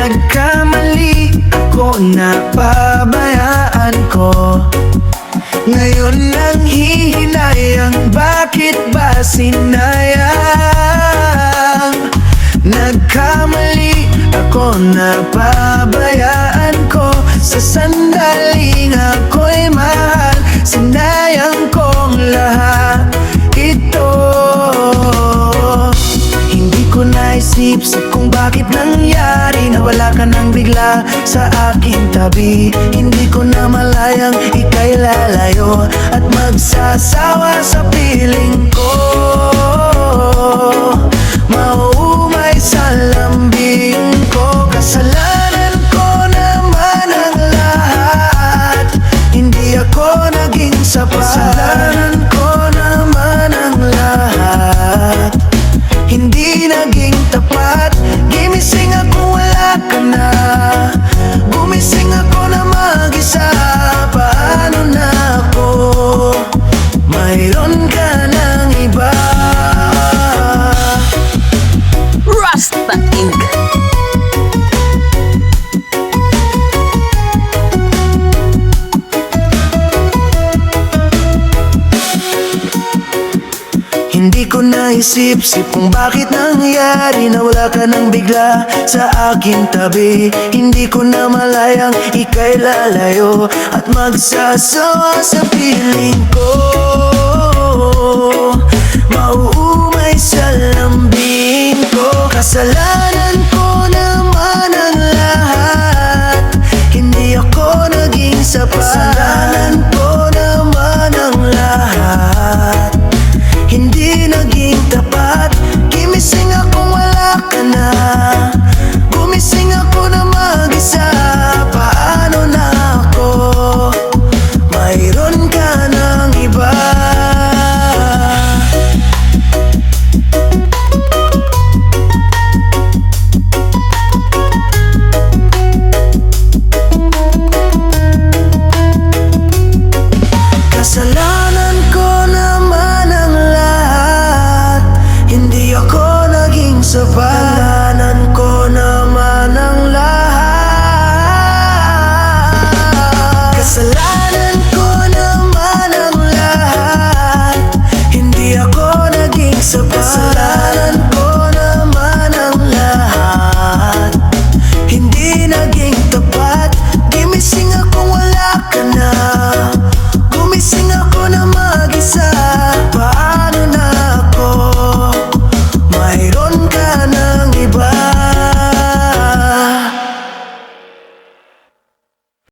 Nagkamali ako, napabayaan ko. Ngayon lang hihinayang bakit ba sinayang? Nagkamali ako, napabayaan ko. Sa sandaling ako'y mahal Sinayang kong lahat ito. Hindi ko naisip sa kung wala ka nang bigla sa aking tabi. Hindi ko na malayang ika'y lalayo At magsasawa sa piling ka na. Gumising ako na mag-isa ko naisip-sip kung bakit nangyari Na wala ka nang bigla sa aking tabi. Hindi ko na malayang ika'y lalayo At magsasawa sa piling ko. Mauumay sa lambing ko. Kasalanan sa Kasalanan ko naman ang lahat. Hindi naging tapat. Gimising ako wala ka na. Gumising ako na mag-isa. Paano na ako? Mayroon ka ng iba?